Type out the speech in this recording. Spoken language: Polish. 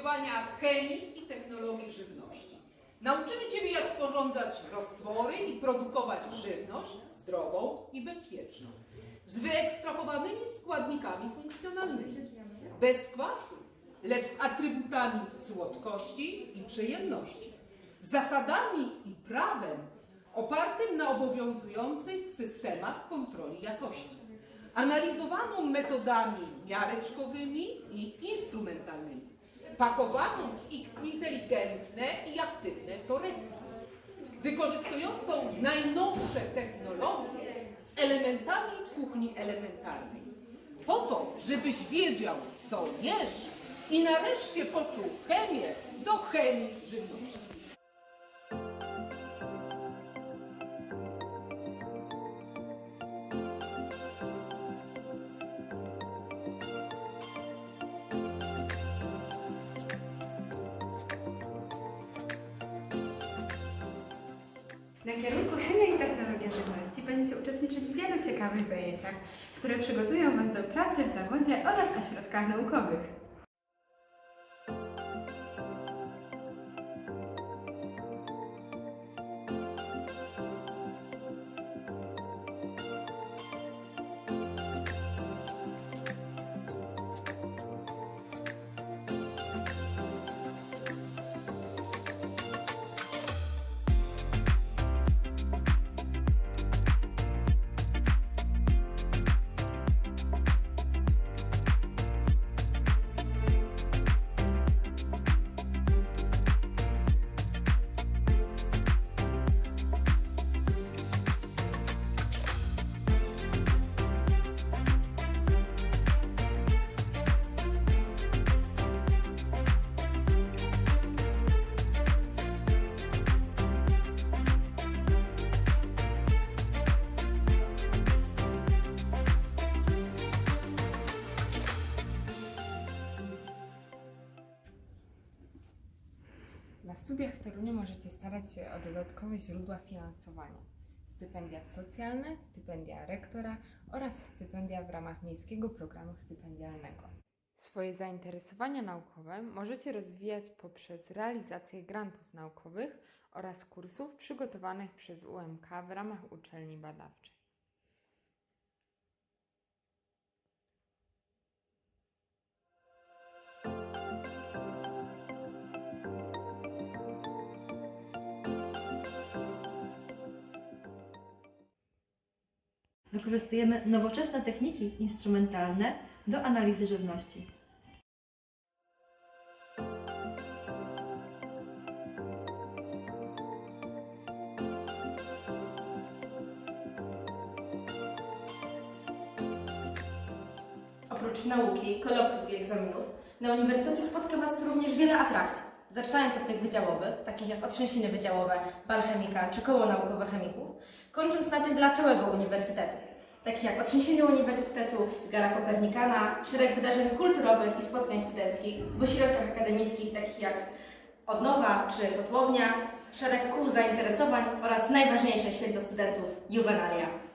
stosowania chemii i technologii żywności. Nauczymy Ciebie, jak sporządzać roztwory i produkować żywność zdrową i bezpieczną, z wyekstrahowanymi składnikami funkcjonalnymi, bez kwasu, lecz z atrybutami słodkości i przyjemności, zasadami i prawem opartym na obowiązujących systemach kontroli jakości, analizowaną metodami miareczkowymi i instrumentalnymi, pakowaną w inteligentne i aktywne torebki, wykorzystującą najnowsze technologie z elementami kuchni elementarnej. Po to, żebyś wiedział, co jesz i nareszcie poczuł chemię do chemii żywności. Na kierunku Chemia i Technologia Żywności będziecie uczestniczyć w wielu ciekawych zajęciach, które przygotują Was do pracy w zawodzie oraz ośrodkach naukowych. Studiach w Toruniu możecie starać się o dodatkowe źródła finansowania. Stypendia socjalne, stypendia rektora oraz stypendia w ramach Miejskiego Programu Stypendialnego. Swoje zainteresowania naukowe możecie rozwijać poprzez realizację grantów naukowych oraz kursów przygotowanych przez UMK w ramach uczelni badawczej. Wykorzystujemy nowoczesne techniki instrumentalne do analizy żywności. Oprócz nauki, kolokwiów i egzaminów, na uniwersytecie spotka Was również wiele atrakcji. Zaczynając od tych wydziałowych, takich jak otrzęsiny wydziałowe, bal chemika czy koło naukowe chemików, kończąc na tych dla całego uniwersytetu, takich jak otrzęsiny uniwersytetu, Gala Kopernikana, szereg wydarzeń kulturowych i spotkań studenckich w ośrodkach akademickich takich jak Odnowa czy Kotłownia, szereg kół zainteresowań oraz najważniejsze święto studentów, Juvenalia.